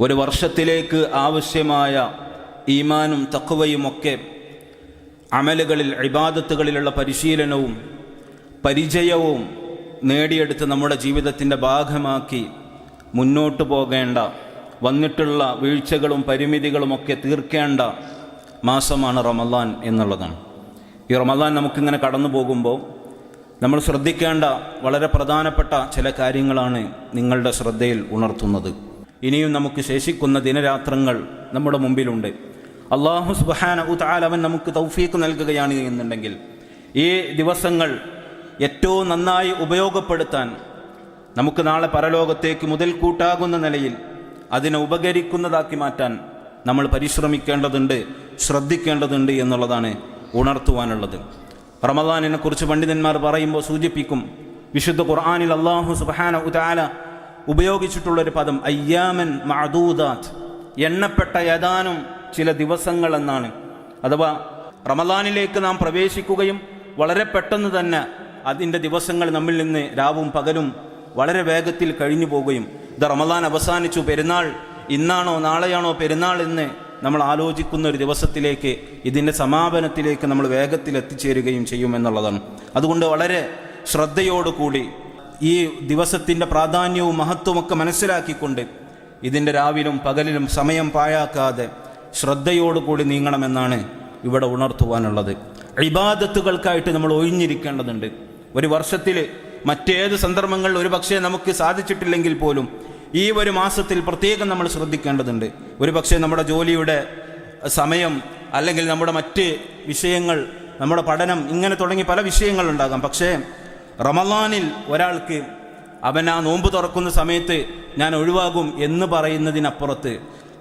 ഒരു വർഷത്തിലേക്ക് ആവശ്യമായ ഈമാനും തക്കുവയുമൊക്കെ അമലുകളിൽ ഇബാദത്തുകളിലുള്ള പരിശീലനവും പരിചയവും നേടിയെടുത്ത് നമ്മുടെ ജീവിതത്തിന്റെ ഭാഗമാക്കി മുന്നോട്ടു പോകേണ്ട വന്നിട്ടുള്ള വീഴ്ചകളും പരിമിതികളുമൊക്കെ തീർക്കേണ്ട മാസമാണ് റമദാൻ എന്നുള്ളതാണ്. ഈ റമദാൻ നമുക്കിങ്ങനെ കടന്നു പോകുമ്പോൾ നമ്മൾ ശ്രദ്ധിക്കേണ്ട വളരെ പ്രധാനപ്പെട്ട ചില കാര്യങ്ങളാണ് നിങ്ങളുടെ ശ്രദ്ധയിൽ ഉണർത്തുന്നത്. ഇനിയും നമുക്ക് ശേഷിക്കുന്ന ദിനരാത്രങ്ങൾ നമ്മുടെ മുമ്പിലുണ്ട്. അള്ളാഹു സുബാന ഉത്താലവൻ നമുക്ക് തൗഫീക്ക് നൽകുകയാണ് എന്നുണ്ടെങ്കിൽ ഈ ദിവസങ്ങൾ ഏറ്റവും നന്നായി ഉപയോഗപ്പെടുത്താൻ നമുക്ക് നാളെ പരലോകത്തേക്ക് മുതൽക്കൂട്ടാകുന്ന നിലയിൽ അതിനെ ഉപകരിക്കുന്നതാക്കി മാറ്റാൻ നമ്മൾ പരിശ്രമിക്കേണ്ടതുണ്ട് ശ്രദ്ധിക്കേണ്ടതുണ്ട് എന്നുള്ളതാണ് ഉണർത്തുവാനുള്ളത്. റമദാനിനെ കുറിച്ച് പണ്ഡിതന്മാർ പറയുമ്പോൾ സൂചിപ്പിക്കും വിശുദ്ധ ഖുർആാനിൽ അള്ളാഹു സുബാന ഉതാല ഉപയോഗിച്ചിട്ടുള്ളൊരു പദം അയ്യാമൻ മഅദൂദാത്ത്. എണ്ണപ്പെട്ട ഏതാനും ചില ദിവസങ്ങൾ എന്നാണ് അഥവാ റമദാനിലേക്ക് നാം പ്രവേശിക്കുകയും വളരെ പെട്ടെന്ന് തന്നെ അതിന്റെ ദിവസങ്ങൾ നമ്മിൽ നിന്ന് രാവും പകലും വളരെ വേഗത്തിൽ കഴിഞ്ഞു പോവുകയും ഇത് റമദാൻ അവസാനിച്ചു പെരുന്നാൾ ഇന്നാണോ നാളെയാണോ പെരുന്നാൾ എന്ന് നമ്മൾ ആലോചിക്കുന്ന ഒരു ദിവസത്തിലേക്ക് ഇതിന്റെ സമാപനത്തിലേക്ക് നമ്മൾ വേഗത്തിൽ എത്തിച്ചേരുകയും ചെയ്യുമെന്നുള്ളതാണ്. അതുകൊണ്ട് വളരെ ശ്രദ്ധയോടുകൂടി ഈ ദിവസത്തിന്റെ പ്രാധാന്യവും മഹത്വമൊക്കെ മനസ്സിലാക്കിക്കൊണ്ട് ഇതിന്റെ രാവിലും പകലിലും സമയം പാഴാക്കാതെ ശ്രദ്ധയോടുകൂടി നീങ്ങണമെന്നാണ് ഇവിടെ ഉണർത്തുവാനുള്ളത്. ഇബാദത്തുകൾക്കായിട്ട് നമ്മൾ ഒഴിഞ്ഞിരിക്കേണ്ടതുണ്ട്. ഒരു വർഷത്തിൽ മറ്റേത് സന്ദർഭങ്ങളിൽ ഒരു പക്ഷേ നമുക്ക് സാധിച്ചിട്ടില്ലെങ്കിൽ പോലും ഈ ഒരു മാസത്തിൽ പ്രത്യേകം നമ്മൾ ശ്രദ്ധിക്കേണ്ടതുണ്ട്. ഒരു പക്ഷേ നമ്മുടെ ജോലിയുടെ സമയം അല്ലെങ്കിൽ നമ്മുടെ മറ്റ് വിഷയങ്ങൾ നമ്മുടെ പഠനം ഇങ്ങനെ തുടങ്ങി പല വിഷയങ്ങളുണ്ടാകാം. പക്ഷേ റമലാനിൽ ഒരാൾക്ക് അവൻ ആ നോമ്പ് തുറക്കുന്ന സമയത്ത് ഞാൻ ഒഴിവാകും എന്ന് പറയുന്നതിനപ്പുറത്ത്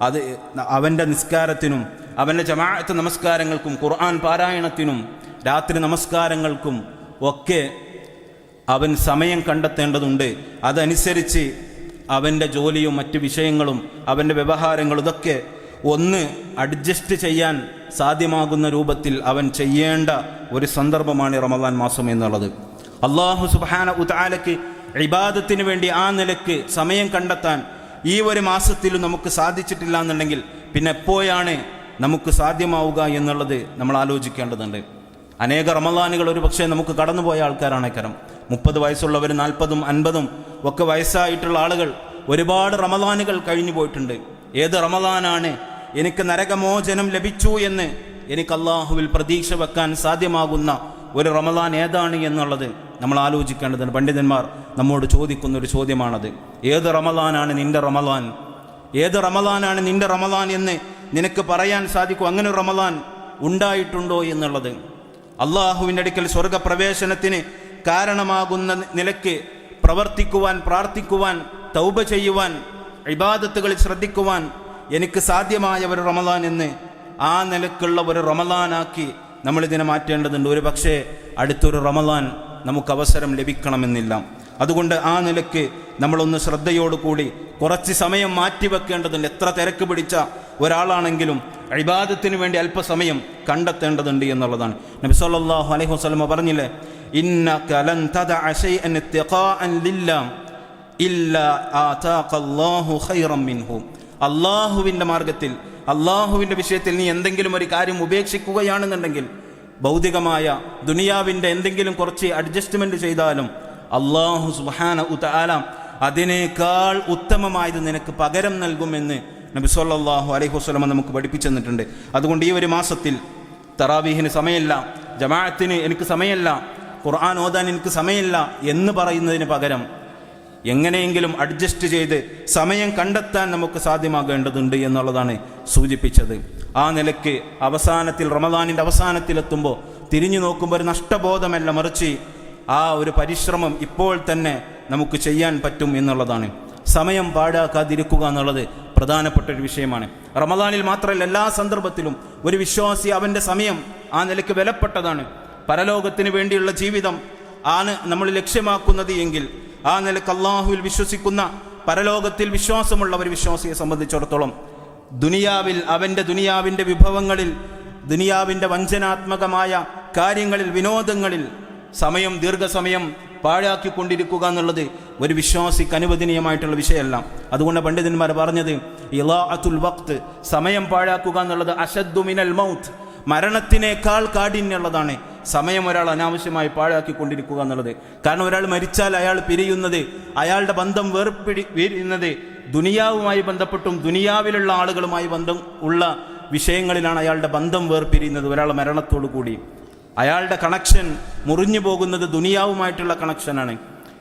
അത് അവന്റെ നിസ്കാരത്തിനും അവന്റെ ജമാഅത്ത് നമസ്കാരങ്ങൾക്കും ഖുർആൻ പാരായണത്തിനും രാത്രി നമസ്കാരങ്ങൾക്കും ഒക്കെ അവൻ സമയം കണ്ടെത്തേണ്ടതുണ്ട്. അതനുസരിച്ച് അവന്റെ ജോലിയും മറ്റ് വിഷയങ്ങളും അവന്റെ വ്യവഹാരങ്ങളും ഇതൊക്കെ ഒന്ന് അഡ്ജസ്റ്റ് ചെയ്യാൻ സാധ്യമാകുന്ന രൂപത്തിൽ അവൻ ചെയ്യേണ്ട ഒരു സന്ദർഭമാണ് റമദാൻ മാസം എന്നുള്ളത്. അള്ളാഹു സുബാന ഉതാലയ്ക്ക് ഇബാദത്തിന് വേണ്ടി ആ നിലയ്ക്ക് സമയം കണ്ടെത്താൻ ഈ ഒരു മാസത്തിലും നമുക്ക് സാധിച്ചിട്ടില്ല എന്നുണ്ടെങ്കിൽ പിന്നെ എപ്പോഴാണ് നമുക്ക് സാധ്യമാവുക എന്നുള്ളത് നമ്മൾ ആലോചിക്കേണ്ടതുണ്ട്. അനേക റമദാനുകൾ ഒരു പക്ഷേ നമുക്ക് കടന്നുപോയ ആൾക്കാരാണ് കരം. മുപ്പത് വയസ്സുള്ളവർ നാൽപ്പതും അൻപതും ഒക്കെ വയസ്സായിട്ടുള്ള ആളുകൾ ഒരുപാട് റമദാനുകൾ കഴിഞ്ഞു പോയിട്ടുണ്ട്. ഏത് റമദാനാണ്? എനിക്ക് നരകമോചനം ലഭിച്ചു എന്ന് എനിക്ക് അള്ളാഹുവിൽ പ്രതീക്ഷ വെക്കാൻ സാധ്യമാകുന്ന ഒരു റമദാൻ ഏതാണ് എന്നുള്ളത് നമ്മൾ ആലോചിക്കേണ്ടതുണ്ട് പണ്ഡിതന്മാർ നമ്മോട് ചോദിക്കുന്ന ഒരു ചോദ്യമാണത്. ഏത് റമദാനാണ് നിന്റെ റമദാൻ? ഏത് റമദാനാണ് നിന്റെ റമദാൻ എന്ന് നിനക്ക് പറയാൻ സാധിക്കും? അങ്ങനെ റമദാൻ ഉണ്ടായിട്ടുണ്ടോ എന്നുള്ളത്. അള്ളാഹുവിന്റെ അടുക്കൽ സ്വർഗപ്രവേശനത്തിന് കാരണമാകുന്ന നിലയ്ക്ക് പ്രവർത്തിക്കുവാൻ പ്രാർത്ഥിക്കുവാൻ തൗബ ചെയ്യുവാൻ ഇബാദത്തുകളിൽ ശ്രദ്ധിക്കുവാൻ എനിക്ക് സാധ്യമായ ഒരു റമദാൻ എന്ന് ആ നിലക്കുള്ള ഒരു റമദാനാക്കി നമ്മളിതിനെ മാറ്റേണ്ടതുണ്ട്. ഒരു പക്ഷേ അടുത്തൊരു റമദാൻ നമുക്ക് അവസരം ലഭിക്കണമെന്നില്ല. അതുകൊണ്ട് ആ നിലയ്ക്ക് നമ്മളൊന്ന് ശ്രദ്ധയോടുകൂടി കുറച്ച് സമയം മാറ്റിവെക്കേണ്ടതുണ്ട്. എത്ര തിരക്ക് പിടിച്ച ഒരാളാണെങ്കിലും അഴിബാദത്തിന് വേണ്ടി അല്പസമയം കണ്ടെത്തേണ്ടതുണ്ട് എന്നുള്ളതാണ്. നബി സല്ലല്ലാഹു അലൈഹി വസ്ലമ പറഞ്ഞില്ലേ ഇന്ന കലൻ തദ അള്ളാഹുവിന്റെ മാർഗത്തിൽ അള്ളാഹുവിന്റെ വിഷയത്തിൽ നീ എന്തെങ്കിലും ഒരു കാര്യം ഉപേക്ഷിക്കുകയാണെന്നുണ്ടെങ്കിൽ ഭൗതികമായ ദുനിയാവിന്റെ എന്തെങ്കിലും കുറച്ച് അഡ്ജസ്റ്റ്മെന്റ് ചെയ്താലും അള്ളാഹു സുബാന ഉത്താല അതിനേക്കാൾ ഉത്തമമായത് നിനക്ക് പകരം നൽകുമെന്ന് നബി സല്ലാഹു അലൈഹി വസ്ലമ നമുക്ക് പഠിപ്പിച്ചു തന്നിട്ടുണ്ട്. അതുകൊണ്ട് ഈ ഒരു മാസത്തിൽ തറാവീഹിന് സമയമില്ല ജമാഅത്തിന് എനിക്ക് സമയമില്ല ഖുർആൻ ഓതാൻ എനിക്ക് സമയമില്ല എന്ന് പറയുന്നതിന് പകരം എങ്ങനെയെങ്കിലും അഡ്ജസ്റ്റ് ചെയ്ത് സമയം കണ്ടെത്താൻ നമുക്ക് സാധ്യമാകേണ്ടതുണ്ട് എന്നുള്ളതാണ് സൂചിപ്പിച്ചത്. ആ നിലയ്ക്ക് അവസാനത്തിൽ റമദാനിന്റെ അവസാനത്തിലെത്തുമ്പോൾ തിരിഞ്ഞു നോക്കുമ്പോൾ ഒരു നഷ്ടബോധമല്ല മറിച്ച് ആ ഒരു പരിശ്രമം ഇപ്പോൾ തന്നെ നമുക്ക് ചെയ്യാൻ പറ്റും എന്നുള്ളതാണ്. സമയം പാഴാക്കാതിരിക്കുക എന്നുള്ളത് പ്രധാനപ്പെട്ട ഒരു വിഷയമാണ്. റമദാനിൽ മാത്രമല്ല എല്ലാ സന്ദർഭത്തിലും ഒരു വിശ്വാസി അവന്റെ സമയം ആ നിലയ്ക്ക് വിലപ്പെട്ടതാണ്. പരലോകത്തിന് വേണ്ടിയുള്ള ജീവിതം ആണ് നമ്മൾ ലക്ഷ്യമാക്കുന്നത് എങ്കിൽ ആ നിലയ്ക്ക് അള്ളാഹുവിൽ വിശ്വസിക്കുന്ന പരലോകത്തിൽ വിശ്വാസമുള്ള ഒരു വിശ്വാസിയെ സംബന്ധിച്ചിടത്തോളം ദുനിയാവിൽ അവന്റെ ദുനിയാവിന്റെ വിഭവങ്ങളിൽ ദുനിയാവിന്റെ വഞ്ചനാത്മകമായ കാര്യങ്ങളിൽ വിനോദങ്ങളിൽ സമയം ദീർഘസമയം പാഴാക്കിക്കൊണ്ടിരിക്കുക എന്നുള്ളത് ഒരു വിശ്വാസിക്ക് അനുവദനീയമായിട്ടുള്ള വിഷയമല്ല. അതുകൊണ്ട് പണ്ഡിതന്മാർ പറഞ്ഞത് ഇലാഅത്തുൽ വക്ത് സമയം പാഴാക്കുക എന്നുള്ളത് അശദ്ദു മിനൽ മൗത്ത് മരണത്തിനേക്കാൾ കാഠിന്യമുള്ളതാണ്. സമയം ഒരാൾ അനാവശ്യമായി പാഴാക്കിക്കൊണ്ടിരിക്കുക എന്നുള്ളത്. കാരണം ഒരാൾ മരിച്ചാൽ അയാൾ പിരിയുന്നത് അയാളുടെ ബന്ധം വേർപിടി വീരുന്നത് ദുനിയാവുമായി ബന്ധപ്പെട്ടും ദുനിയാവിലുള്ള ആളുകളുമായി ബന്ധം ഉള്ള വിഷയങ്ങളിലാണ് അയാളുടെ ബന്ധം വേർപിരിയുന്നത്. ഒരാളുടെ മരണത്തോടു കൂടി. അയാളുടെ കണക്ഷൻ മുറിഞ്ഞു പോകുന്നത് ദുനിയാവുമായിട്ടുള്ള കണക്ഷനാണ്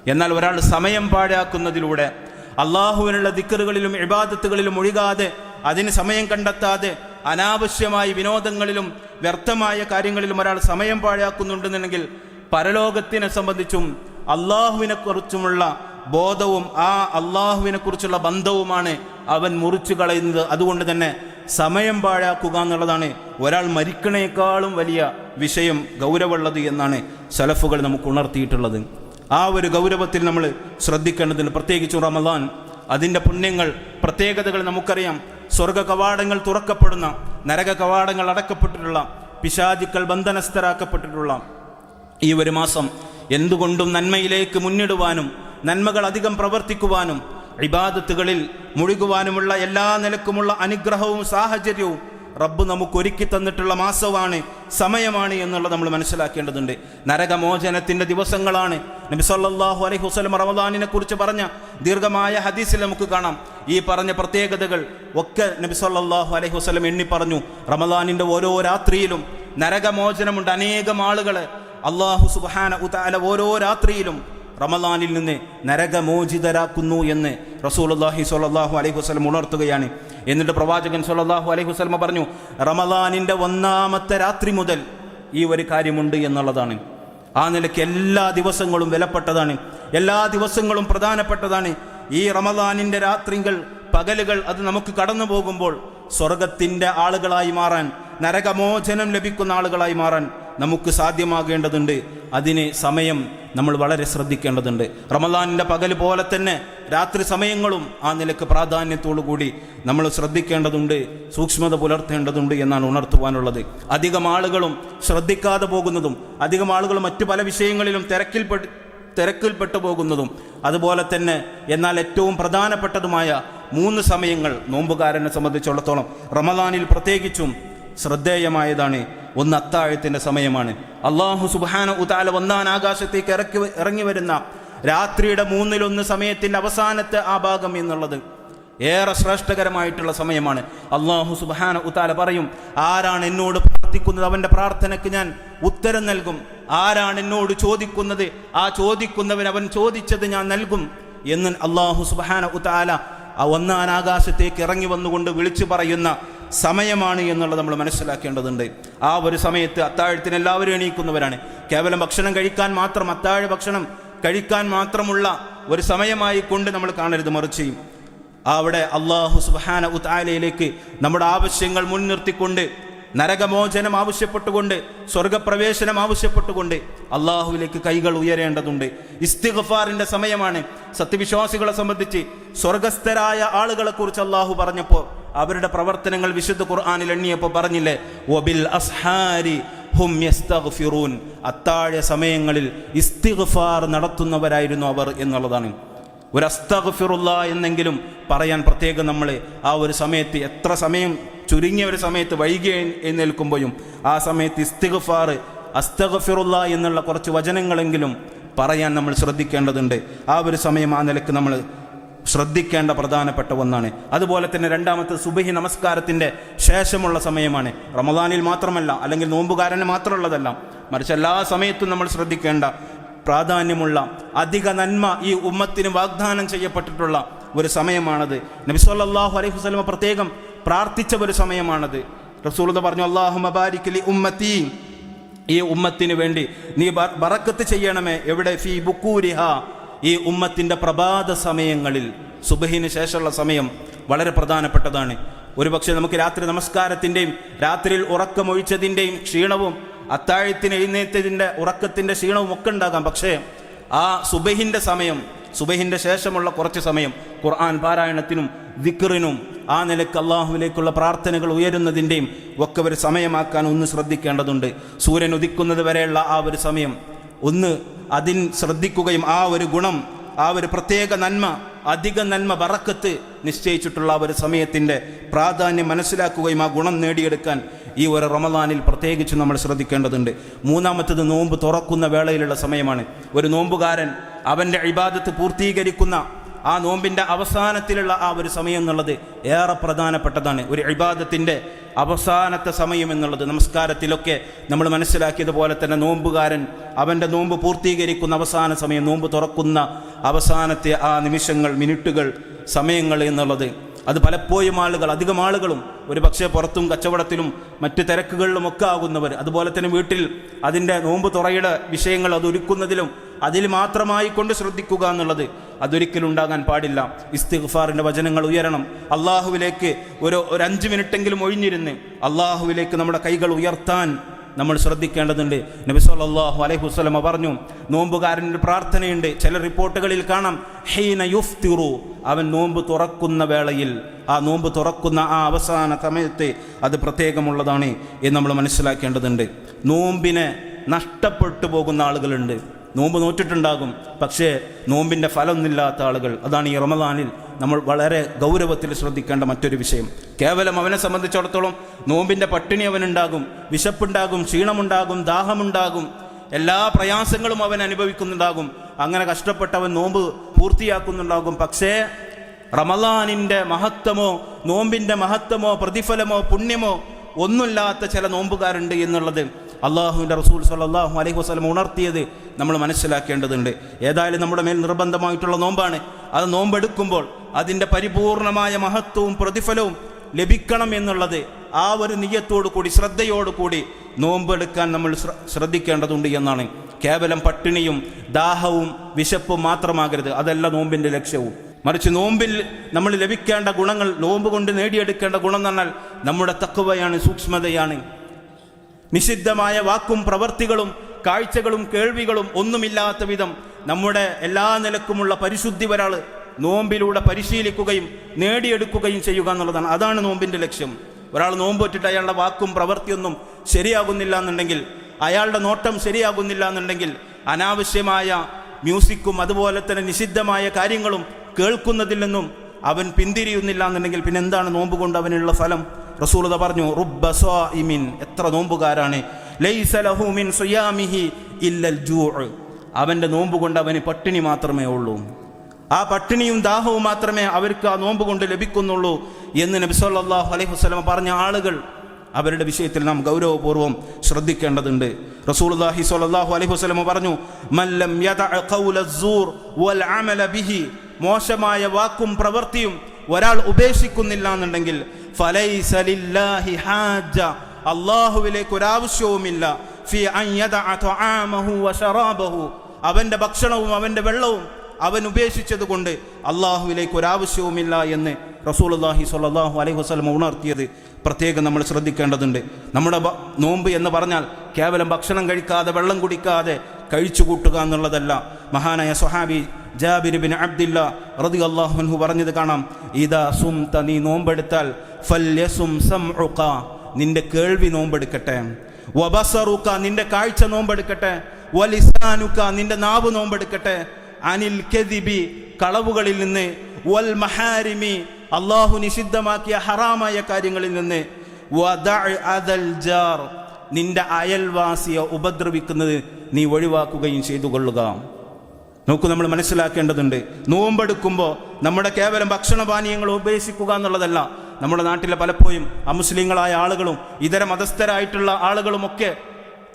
എന്നാൽ ഒരാൾ സമയം പാഴാക്കുന്നതിലൂടെ അള്ളാഹുവിനുള്ള ദിക്കറുകളിലും ഇബാദത്തുകളിലും ഒഴുകാതെ അതിന് സമയം കണ്ടെത്താതെ അനാവശ്യമായ വിനോദങ്ങളിലും വ്യർത്ഥമായ കാര്യങ്ങളിലും ഒരാൾ സമയം പാഴാക്കുന്നുണ്ടെന്നുണ്ടെങ്കിൽ പരലോകത്തിനെ സംബന്ധിച്ചും അള്ളാഹുവിനെ കുറിച്ചുമുള്ള ബോധവും ആ അള്ളാഹുവിനെ കുറിച്ചുള്ള ബന്ധവുമാണ് അവൻ മുറിച്ചു കളയുന്നത്. അതുകൊണ്ട് തന്നെ സമയം പാഴാക്കുക എന്നുള്ളതാണ്. ഒരാൾ മരിക്കണേക്കാളും വലിയ വിഷയം ഗൗരവമുള്ളത് എന്നാണ് സലഫുകൾ നമുക്ക് ഉണർത്തിയിട്ടുള്ളത്. ആ ഒരു ഗൗരവത്തിൽ നമ്മൾ ശ്രദ്ധിക്കേണ്ടതുണ്ട്. പ്രത്യേകിച്ച് റമദാൻ അതിന്റെ പുണ്യങ്ങൾ പ്രത്യേകതകൾ നമുക്കറിയാം. സ്വർഗ കവാടങ്ങൾ തുറക്കപ്പെടുന്ന നരക കവാടങ്ങൾ അടക്കപ്പെട്ടിട്ടുള്ള പിശാചുക്കൾ ബന്ധനസ്ഥരാക്കപ്പെട്ടിട്ടുള്ള ഈ ഒരു മാസം എന്തുകൊണ്ടും നന്മയിലേക്ക് മുന്നിടുവാനും നന്മകൾ അധികം പ്രവർത്തിക്കുവാനും ഇബാദത്തുകളിൽ മുഴുകുവാനുമുള്ള എല്ലാ നിലക്കുമുള്ള അനുഗ്രഹവും സാഹചര്യവും റബ്ബ് നമുക്ക് ഒരുക്കി തന്നിട്ടുള്ള മാസമാണ് സമയമാണ് എന്നുള്ളത് നമ്മൾ മനസ്സിലാക്കേണ്ടതുണ്ട്. നരകമോചനത്തിന്റെ ദിവസങ്ങളാണ്. നബി സല്ലല്ലാഹു അലൈഹി വസല്ലം റമദാനിനെ കുറിച്ച് പറഞ്ഞ ദീർഘമായ ഹദീസിൽ നമുക്ക് കാണാം. ഈ പറഞ്ഞ പ്രത്യേകതകൾ ഒക്കെ നബി സല്ലല്ലാഹു അലൈഹി വസല്ലം എണ്ണി പറഞ്ഞു. റമദാനിന്റെ ഓരോ രാത്രിയിലും നരകമോചനമുണ്ട്. അനേകം ആളുകളെ അള്ളാഹു സുബാന ഉതാല ഓരോ രാത്രിയിലും റമദാനിൽ നിന്ന് നരകമോചിതരാക്കുന്നു എന്ന് റസൂലുള്ളാഹി സ്വല്ലല്ലാഹു അലൈഹി വസ്ലം ഉണർത്തുകയാണ്. എന്നിട്ട് പ്രവാചകൻ സ്വല്ലല്ലാഹു അലൈഹി വസ്ലമ പറഞ്ഞു റമദാനിന്റെ ഒന്നാമത്തെ രാത്രി മുതൽ ഈ ഒരു കാര്യമുണ്ട് എന്നുള്ളതാണ്. ആ നിലയ്ക്ക് എല്ലാ ദിവസങ്ങളും വിലപ്പെട്ടതാണ്. എല്ലാ ദിവസങ്ങളും പ്രധാനപ്പെട്ടതാണ്. ഈ റമദാനിന്റെ രാത്രികൾ പകലുകൾ അത് നമുക്ക് കടന്നു പോകുമ്പോൾ സ്വർഗത്തിന്റെ ആളുകളായി മാറാൻ നരകമോചനം ലഭിക്കുന്ന ആളുകളായി മാറാൻ നമുക്ക് സാധ്യമാകേണ്ടതുണ്ട്. അതിന് സമയം നമ്മൾ വളരെ ശ്രദ്ധിക്കേണ്ടതുണ്ട്. റമദാനിന്റെ പകൽ പോലെ തന്നെ രാത്രി സമയങ്ങളും ആ നിലയ്ക്ക് പ്രാധാന്യത്തോടു കൂടി നമ്മൾ ശ്രദ്ധിക്കേണ്ടതുണ്ട് സൂക്ഷ്മത പുലർത്തേണ്ടതുണ്ട് എന്നാണ് ഉണർത്തുവാനുള്ളത്. അധികം ആളുകളും ശ്രദ്ധിക്കാതെ പോകുന്നതും അധികം ആളുകൾ മറ്റു പല വിഷയങ്ങളിലും തിരക്കിൽപ്പെട്ട് തിരക്കിൽപ്പെട്ടു പോകുന്നതും അതുപോലെ തന്നെ എന്നാൽ ഏറ്റവും പ്രധാനപ്പെട്ടതുമായ മൂന്ന് സമയങ്ങൾ നോമ്പുകാരനെ സംബന്ധിച്ചിടത്തോളം റമദാനിൽ പ്രത്യേകിച്ചും ശ്രദ്ധേയമായതാണ്. ഒന്ന് അത്താഴത്തിന്റെ സമയമാണ്. അള്ളാഹു സുബാന ഉതാല ഒന്നാൻ ആകാശത്തേക്ക് ഇറക്കി ഇറങ്ങി വരുന്ന രാത്രിയുടെ മൂന്നിലൊന്ന് സമയത്തിന്റെ അവസാനത്തെ ആ ഭാഗം എന്നുള്ളത് ഏറെ ശ്രേഷ്ഠകരമായിട്ടുള്ള സമയമാണ്. അള്ളാഹു സുബാന ഉത്താല പറയും ആരാണ് എന്നോട് പ്രാർത്ഥിക്കുന്നത്? അവന്റെ പ്രാർത്ഥനയ്ക്ക് ഞാൻ ഉത്തരം നൽകും. ആരാണ് എന്നോട് ചോദിക്കുന്നത്? ആ ചോദിക്കുന്നവൻ അവൻ ചോദിച്ചത് ഞാൻ നൽകും. എന്ന് അള്ളാഹു സുബാന ഉത്താല ആ ഒന്നാൻ ആകാശത്തേക്ക് ഇറങ്ങി വന്നുകൊണ്ട് വിളിച്ചു പറയുന്ന സമയമാണ് എന്നുള്ളത് നമ്മൾ മനസ്സിലാക്കേണ്ടതുണ്ട്. ആ ഒരു സമയത്ത് അത്താഴത്തിന് എല്ലാവരും എണീക്കുന്നവരാണ്. കേവലം ഭക്ഷണം കഴിക്കാൻ മാത്രം അത്താഴ ഭക്ഷണം കഴിക്കാൻ മാത്രമുള്ള ഒരു സമയമായി കൊണ്ട് നമ്മൾ കാണരുത് മറിച്ച്. അവിടെ അള്ളാഹു സുബാന ഉത്താലയിലേക്ക് നമ്മുടെ ആവശ്യങ്ങൾ മുൻനിർത്തിക്കൊണ്ട് നരകമോചനം ആവശ്യപ്പെട്ടുകൊണ്ട് സ്വർഗപ്രവേശനം ആവശ്യപ്പെട്ടുകൊണ്ട് അള്ളാഹുവിലേക്ക് കൈകൾ ഉയരേണ്ടതുണ്ട്. ഇസ്തിഗഫാറിന്റെ സമയമാണ്. സത്യവിശ്വാസികളെ സംബന്ധിച്ച് സ്വർഗസ്ഥരായ ആളുകളെക്കുറിച്ച് അള്ളാഹു പറഞ്ഞപ്പോൾ അവരുടെ പ്രവർത്തനങ്ങൾ വിശുദ്ധ ഖുർആാനിൽ എണ്ണിയപ്പോൾ പറഞ്ഞില്ലേ ഒബിൽ അസ്ഹാരി ഹും യസ്തഗ്ഫിറൂൻ. അത്താഴ സമയങ്ങളിൽ ഇസ്തിഗ്ഫാർ നടത്തുന്നവരായിരുന്നു അവർ എന്നുള്ളതാണ്. ഒരു അസ്തഗ്ഫിറുള്ള എന്നെങ്കിലും പറയാൻ പ്രത്യേകം നമ്മൾ ആ ഒരു സമയത്ത് എത്ര സമയം ചുരുങ്ങിയ ഒരു സമയത്ത് വൈകി എഴുന്നേൽക്കുമ്പോഴും ആ സമയത്ത് ഇസ്തിഗ്ഫാർ അസ്തഗ്ഫിറുള്ള എന്നുള്ള കുറച്ച് വചനങ്ങളെങ്കിലും പറയാൻ നമ്മൾ ശ്രദ്ധിക്കേണ്ടതുണ്ട്. ആ ഒരു സമയം ആ നിലയ്ക്ക് നമ്മൾ ശ്രദ്ധിക്കേണ്ട പ്രധാനപ്പെട്ട ഒന്നാണ്. അതുപോലെ തന്നെ രണ്ടാമത്തെ സുബഹി നമസ്കാരത്തിന്റെ ശേഷമുള്ള സമയമാണ്. റമദാനിൽ മാത്രമല്ല അല്ലെങ്കിൽ നോമ്പുകാരന് മാത്രമുള്ളതല്ല മറിച്ച് എല്ലാ സമയത്തും നമ്മൾ ശ്രദ്ധിക്കേണ്ട പ്രാധാന്യമുള്ള അധിക നന്മ ഈ ഉമ്മത്തിന് വാഗ്ദാനം ചെയ്യപ്പെട്ടിട്ടുള്ള ഒരു സമയമാണത്. നബിസ്വല്ലാഹു അലൈഹി വസ്ലമ പ്രത്യേകം പ്രാർത്ഥിച്ച ഒരു സമയമാണത്. റസൂലത പറഞ്ഞു അള്ളാഹു മബാരിക്കലി ഉമ്മത്തി. ഈ ഉമ്മത്തിന് വേണ്ടി നീ ബറക്കത്ത് ചെയ്യണമേ. എവിടെ? ഫി ബുക്കൂരിഹ. ഈ ഉമ്മത്തിന്റെ പ്രഭാത സമയങ്ങളിൽ സുബഹിന് ശേഷമുള്ള സമയം വളരെ പ്രധാനപ്പെട്ടതാണ്. ഒരുപക്ഷെ നമുക്ക് രാത്രി നമസ്കാരത്തിന്റെയും രാത്രിയിൽ ഉറക്കമൊഴിച്ചതിന്റെയും ക്ഷീണവും അത്താഴത്തിന് എഴുന്നേറ്റതിന്റെ ഉറക്കത്തിന്റെ ക്ഷീണവും ഒക്കെ ഉണ്ടാകാം. പക്ഷേ ആ സുബഹിന്റെ സമയം സുബഹിന്റെ ശേഷമുള്ള കുറച്ച് സമയം ഖുർആൻ പാരായണത്തിനും ദിക്റിനും ആ നിലയ്ക്ക് അള്ളാഹുവിലേക്കുള്ള പ്രാർത്ഥനകൾ ഉയരുന്നതിന്റെയും ഒക്കെ ഒരു സമയമാക്കാൻ ഒന്ന് ശ്രദ്ധിക്കേണ്ടതുണ്ട്. സൂര്യൻ ഉദിക്കുന്നത് വരെയുള്ള ആ ഒരു സമയം ഒന്ന് അതിൻ ശ്രദ്ധിക്കുകയും ആ ഒരു ഗുണം ആ ഒരു പ്രത്യേക നന്മ അധിക നന്മ വറക്കത്ത് നിശ്ചയിച്ചിട്ടുള്ള ഒരു സമയത്തിന്റെ പ്രാധാന്യം മനസ്സിലാക്കുകയും ആ ഗുണം നേടിയെടുക്കാൻ ഈ ഒരു റമദാനിൽ പ്രത്യേകിച്ച് നമ്മൾ ശ്രദ്ധിക്കേണ്ടതുണ്ട്. മൂന്നാമത്തത് നോമ്പ് തുറക്കുന്ന വേളയിലുള്ള സമയമാണ്. ഒരു നോമ്പുകാരൻ അവന്റെ ഇബാദത്ത് പൂർത്തീകരിക്കുന്ന ആ നോമ്പിന്റെ അവസാനത്തിലുള്ള ആ ഒരു സമയം എന്നുള്ളത് ഏറെ പ്രധാനപ്പെട്ടതാണ്. ഒരു ഇബാദത്തിന്റെ അവസാനത്തെ സമയം എന്നുള്ളത്. നമസ്കാരത്തിലൊക്കെ നമ്മൾ മനസ്സിലാക്കിയതുപോലെ തന്നെ നോമ്പുകാരൻ അവന്റെ നോമ്പ് പൂർത്തീകരിക്കുന്ന അവസാന സമയം നോമ്പ് തുറക്കുന്ന അവസാനത്തെ ആ നിമിഷങ്ങൾ മിനിറ്റുകൾ സമയങ്ങൾ എന്നുള്ളത് അത് പലപ്പോഴും ആളുകൾ അധികം ആളുകളും ഒരു പക്ഷേ പുറത്തും കച്ചവടത്തിലും മറ്റ് തിരക്കുകളിലുമൊക്കെ ആകുന്നവർ. അതുപോലെ തന്നെ വീട്ടിൽ അതിന്റെ നോമ്പ് തുറയുടെ വിഷയങ്ങൾ അത് ഒരുക്കുന്നതിലും അതിൽ മാത്രമായി കൊണ്ട് ശ്രദ്ധിക്കുക എന്നുള്ളത് അതൊരിക്കലും ഉണ്ടാകാൻ പാടില്ല. ഇസ്തിഗ്ഫാറിന്റെ വചനങ്ങൾ ഉയരണം. അള്ളാഹുവിലേക്ക് ഒരു ഒരു അഞ്ച് മിനിറ്റെങ്കിലും ഒഴിഞ്ഞിരുന്ന് അള്ളാഹുവിലേക്ക് നമ്മുടെ കൈകൾ ഉയർത്താൻ നമ്മൾ ശ്രദ്ധിക്കേണ്ടതുണ്ട്. നബി സല്ലല്ലാഹു അലൈഹി വസല്ലമ പറഞ്ഞു നോമ്പുകാരന്റെ പ്രാർത്ഥനയുണ്ട്. ചില റിപ്പോർട്ടുകളിൽ കാണാം. ഹീന യുഫ്തിറു അവൻ നോമ്പ് തുറക്കുന്ന വേളയിൽ ആ നോമ്പ് തുറക്കുന്ന ആ അവസാന സമയത്തെ അത് പ്രത്യേകമുള്ളതാണ് എന്ന് നമ്മൾ മനസ്സിലാക്കേണ്ടതുണ്ട്. നോമ്പിനെ നഷ്ടപ്പെട്ടു പോകുന്ന ആളുകളുണ്ട്. നോമ്പ് നോറ്റിട്ടുണ്ടാകും പക്ഷേ നോമ്പിന്റെ ഫലമൊന്നുമില്ലാത്ത ആളുകൾ. അതാണ് ഈ റമദാനിൽ നമ്മൾ വളരെ ഗൗരവത്തിൽ ശ്രദ്ധിക്കേണ്ട മറ്റൊരു വിഷയം. കേവലം അവനെ സംബന്ധിച്ചിടത്തോളം നോമ്പിന്റെ പട്ടിണി അവനുണ്ടാകും വിശപ്പുണ്ടാകും ക്ഷീണമുണ്ടാകും ദാഹമുണ്ടാകും എല്ലാ പ്രയാസങ്ങളും അവൻ അനുഭവിക്കുന്നുണ്ടാകും അങ്ങനെ കഷ്ടപ്പെട്ടവൻ നോമ്പ് പൂർത്തിയാക്കുന്നുണ്ടാകും. പക്ഷേ റമലാനിന്റെ മഹത്വമോ നോമ്പിന്റെ മഹത്വമോ പ്രതിഫലമോ പുണ്യമോ ഒന്നുമില്ലാത്ത ചില നോമ്പുകാരുണ്ട് എന്നുള്ളത് അള്ളാഹുവിന്റെ റസൂൽ സല്ലാഹു അലൈഹി വസ്ലം ഉണർത്തിയത് നമ്മൾ മനസ്സിലാക്കേണ്ടതുണ്ട്. ഏതായാലും നമ്മുടെ മേൽ നിർബന്ധമായിട്ടുള്ള നോമ്പാണ്. അത് നോമ്പെടുക്കുമ്പോൾ അതിന്റെ പരിപൂർണമായ മഹത്വവും പ്രതിഫലവും ലഭിക്കണം എന്നുള്ളത് ആ ഒരു നിയത്തോടു കൂടി ശ്രദ്ധയോടു കൂടി നോമ്പെടുക്കാൻ നമ്മൾ ശ്രദ്ധിക്കേണ്ടതുണ്ട് എന്നാണ്. കേവലം പട്ടിണിയും ദാഹവും വിശപ്പും മാത്രമാകരുത്. അതല്ല നോമ്പിന്റെ ലക്ഷ്യവും. മറിച്ച് നോമ്പിൽ നമ്മൾ ലഭിക്കേണ്ട ഗുണങ്ങൾ നോമ്പ് കൊണ്ട് നേടിയെടുക്കേണ്ട ഗുണം എന്ന് പറഞ്ഞാൽ നമ്മുടെ തക്കവയാണ് സൂക്ഷ്മതയാണ്. നിഷിദ്ധമായ വാക്കും പ്രവർത്തികളും കാഴ്ചകളും കേൾവികളും ഒന്നുമില്ലാത്ത വിധം നമ്മുടെ എല്ലാ നിലക്കുമുള്ള പരിശുദ്ധി ഒരാൾ നോമ്പിലൂടെ പരിശീലിക്കുകയും നേടിയെടുക്കുകയും ചെയ്യുക എന്നുള്ളതാണ്. അതാണ് നോമ്പിന്റെ ലക്ഷ്യം. ഒരാൾ നോമ്പൊറ്റിട്ട് അയാളുടെ വാക്കും പ്രവൃത്തിയൊന്നും ശരിയാകുന്നില്ല എന്നുണ്ടെങ്കിൽ അയാളുടെ നോട്ടം ശരിയാകുന്നില്ല എന്നുണ്ടെങ്കിൽ അനാവശ്യമായ മ്യൂസിക്കും അതുപോലെ തന്നെ നിഷിദ്ധമായ കാര്യങ്ങളും കേൾക്കുന്നതിൽ നിന്നും അവൻ പിന്തിരിയുന്നില്ല എന്നുണ്ടെങ്കിൽ പിന്നെ എന്താണ് നോമ്പ് കൊണ്ട് അവനുള്ള ഫലം? റസൂലത പറഞ്ഞു റുബ്ബ ഇമിൻ എത്ര നോമ്പുകാരാണ്. അവന്റെ നോമ്പ് കൊണ്ട് അവന് പട്ടിണി മാത്രമേ ഉള്ളൂ. ആ പട്ടിണിയും ദാഹവും മാത്രമേ അവർക്ക് ആ നോമ്പ് കൊണ്ട് ലഭിക്കുന്നുള്ളൂ എന്ന് നബിസ്വല്ലാഹു അലൈഹി വസ്ലമ പറഞ്ഞ ആളുകൾ അവരുടെ വിഷയത്തിൽ നാം ഗൗരവപൂർവം ശ്രദ്ധിക്കേണ്ടതുണ്ട്. റസൂൽ സ്വല്ലാഹു അലൈഹി വസ്ലമ പറഞ്ഞു മല്ലം ബിഹി മോശമായ വാക്കും പ്രവൃത്തിയും ഒരാൾ ഉപേക്ഷിക്കുന്നില്ല എന്നുണ്ടെങ്കിൽ അള്ളാഹുവിലേക്ക് ഒരാവശ്യവുമില്ല അവന്റെ ഭക്ഷണവും അവന്റെ വെള്ളവും അവൻ ഉപേക്ഷിച്ചത് കൊണ്ട് അള്ളാഹുവിലേക്ക് ഒരാവശ്യവുമില്ല എന്ന് റസൂലുള്ളാഹി സ്വല്ലല്ലാഹു അലൈഹി വസ്ലം ഉണർത്തിയത് പ്രത്യേകം നമ്മൾ ശ്രദ്ധിക്കേണ്ടതുണ്ട്. നമ്മുടെ നോമ്പ് എന്ന് പറഞ്ഞാൽ കേവലം ഭക്ഷണം കഴിക്കാതെ വെള്ളം കുടിക്കാതെ കഴിച്ചു കൂട്ടുക എന്നുള്ളതല്ല. മഹാനായ സ്വഹാബി ജാബിർ ബിൻ അബ്ദില്ല റതി അള്ളാഹുൻഹു പറഞ്ഞത് കാണാം ഇതാ സുംത നീ നോമ്പെടുത്താൽ ഫല്യസും സം നിന്റെ കേൾവി നോമ്പെടുക്കട്ടെ. വബസറുക്ക നിന്റെ കാഴ്ച നോമ്പെടുക്കട്ടെ. വലിസാനുക്ക നിന്റെ നാവ് നോമ്പെടുക്കട്ടെ. അനിൽ കെദിബി കളവുകളിൽ നിന്ന് വൽ മഹാരിമി അള്ളാഹു നിഷിദ്ധമാക്കിയ ഹറാമായ കാര്യങ്ങളിൽ നിന്ന് നിന്റെ അയൽവാസിയെ ഉപദ്രവിക്കുന്നത് നീ ഒഴിവാക്കുകയും ചെയ്തു കൊള്ളുക നോക്കൂ നമ്മൾ മനസ്സിലാക്കേണ്ടതുണ്ട്. നോമ്പെടുക്കുമ്പോൾ നമ്മുടെ കേവലം ഭക്ഷണപാനീയങ്ങൾ ഉപേക്ഷിക്കുക എന്നുള്ളതല്ല. നമ്മുടെ നാട്ടിലെ പലപ്പോഴും അമുസ്ലിങ്ങളായ ആളുകളും ഇതര മതസ്ഥരായിട്ടുള്ള ആളുകളുമൊക്കെ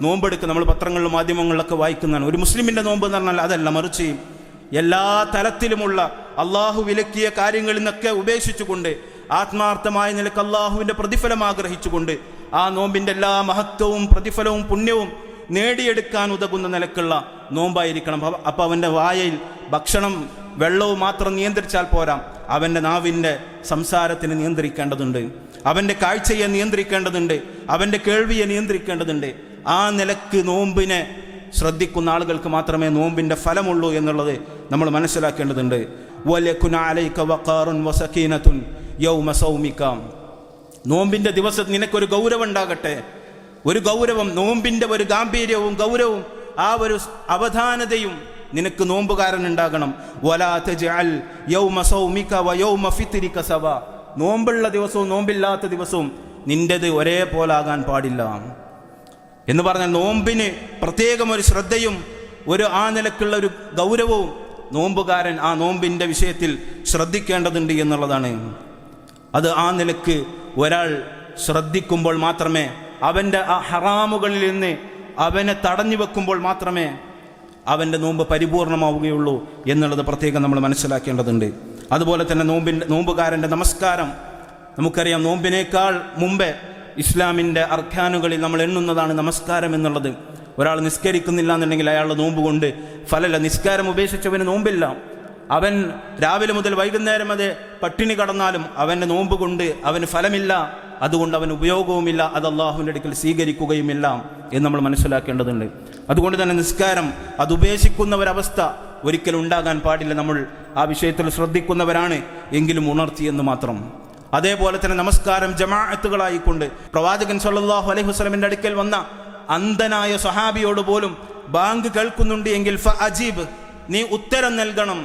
നോമ്പെടുക്കുക. നമ്മൾ പത്രങ്ങളിലും മാധ്യമങ്ങളിലൊക്കെ വായിക്കുന്നതാണ്. ഒരു മുസ്ലിമിന്റെ നോമ്പ് എന്ന് പറഞ്ഞാൽ അതല്ല മറിച്ച് എല്ലാ തലത്തിലുമുള്ള അള്ളാഹു വിലക്കിയ കാര്യങ്ങളിൽ നിന്നൊക്കെ ഉപേക്ഷിച്ചുകൊണ്ട് ആത്മാർത്ഥമായ നിലയ്ക്ക് അള്ളാഹുവിന്റെ പ്രതിഫലം ആഗ്രഹിച്ചുകൊണ്ട് ആ നോമ്പിന്റെ എല്ലാ മഹത്വവും പ്രതിഫലവും പുണ്യവും നേടിയെടുക്കാൻ ഉതകുന്ന നിലക്കുള്ള നോമ്പായിരിക്കണം. അപ്പം അപ്പോൾ അവന്റെ വായയിൽ ഭക്ഷണം വെള്ളവും മാത്രം നിയന്ത്രിച്ചാൽ പോരാ. അവന്റെ നാവിന്റെ സംസാരത്തിന് നിയന്ത്രിക്കേണ്ടതുണ്ട്. അവന്റെ കാഴ്ചയെ നിയന്ത്രിക്കേണ്ടതുണ്ട്. അവന്റെ കേൾവിയെ നിയന്ത്രിക്കേണ്ടതുണ്ട്. ആ നിലയ്ക്ക് നോമ്പിനെ ശ്രദ്ധിക്കുന്ന ആളുകൾക്ക് മാത്രമേ നോമ്പിന്റെ ഫലമുള്ളൂ എന്നുള്ളത് നമ്മൾ മനസ്സിലാക്കേണ്ടതുണ്ട്. യൗമ നോമ്പിന്റെ ദിവസം നിനക്കൊരു ഗൗരവം ഉണ്ടാകട്ടെ ഒരു ഗൗരവം നോമ്പിന്റെ ഒരു ഗാംഭീര്യവും ഗൗരവവും ആ ഒരു അവധാനതയും നിനക്ക് നോമ്പുകാരൻ ഉണ്ടാകണം നോമ്പുള്ള ദിവസവും നോമ്പില്ലാത്ത ദിവസവും നിന്റെത് ഒരേപോലെ ഒരേപോലാകാൻ പാടില്ല. എന്ന് പറഞ്ഞാൽ നോമ്പിന് പ്രത്യേകം ഒരു ശ്രദ്ധയും ഒരു ആ നിലക്കുള്ള ഒരു ഗൗരവവും നോമ്പുകാരൻ ആ നോമ്പിന്റെ വിഷയത്തിൽ ശ്രദ്ധിക്കേണ്ടതുണ്ട് എന്നുള്ളതാണ്. അത് ആ നിലയ്ക്ക് ഒരാൾ ശ്രദ്ധിക്കുമ്പോൾ മാത്രമേ അവന്റെ ആ ഹറാമുകളിൽ നിന്ന് അവനെ തടഞ്ഞു വെക്കുമ്പോൾ മാത്രമേ അവന്റെ നോമ്പ് പരിപൂർണമാവുകയുള്ളൂ എന്നുള്ളത് പ്രത്യേകം നമ്മൾ മനസ്സിലാക്കേണ്ടതുണ്ട്. അതുപോലെ തന്നെ നോമ്പിന്റെ നോമ്പുകാരന്റെ നമസ്കാരം. നമുക്കറിയാം നോമ്പിനേക്കാൾ മുമ്പേ ഇസ്ലാമിന്റെ അർഖാനുകളിൽ നമ്മൾ എണ്ണുന്നതാണ് നമസ്കാരം എന്നുള്ളത്. ഒരാൾ നിസ്കരിക്കുന്നില്ല എന്നുണ്ടെങ്കിൽ അയാളുടെ നോമ്പ് കൊണ്ട് ഫലല്ല നിസ്കാരം ഉപേക്ഷിച്ചവന് നോമ്പില്ല. അവൻ രാവിലെ മുതൽ വൈകുന്നേരം അത് പട്ടിണി കടന്നാലും അവന്റെ നോമ്പ് കൊണ്ട് അവന് ഫലമില്ല. അതുകൊണ്ട് അവന് ഉപയോഗവുമില്ല അത് അള്ളാഹുവിന്റെ അടുക്കൽ സ്വീകരിക്കുകയുമില്ല എന്ന് നമ്മൾ മനസ്സിലാക്കേണ്ടതുണ്ട്. അതുകൊണ്ട് തന്നെ നിസ്കാരം അത് ഉപേക്ഷിക്കുന്ന ഒരവസ്ഥ ഒരിക്കലും ഉണ്ടാകാൻ പാടില്ല. നമ്മൾ ആ വിഷയത്തിൽ ശ്രദ്ധിക്കുന്നവരാണ് എങ്കിലും ഉണർത്തിയെന്ന് മാത്രം. അതേപോലെ തന്നെ നമസ്കാരം ജമാഅത്തുകളായിക്കൊണ്ട് പ്രവാചകൻ സല്ലാഹു അലൈഹി വസ്ലമിന്റെ അടുക്കൽ വന്ന അന്ധനായ സഹാബിയോട് പോലും ബാങ്ക് കേൾക്കുന്നുണ്ട് എങ്കിൽ ഫ അജീബ് നീ ഉത്തരം നൽകണം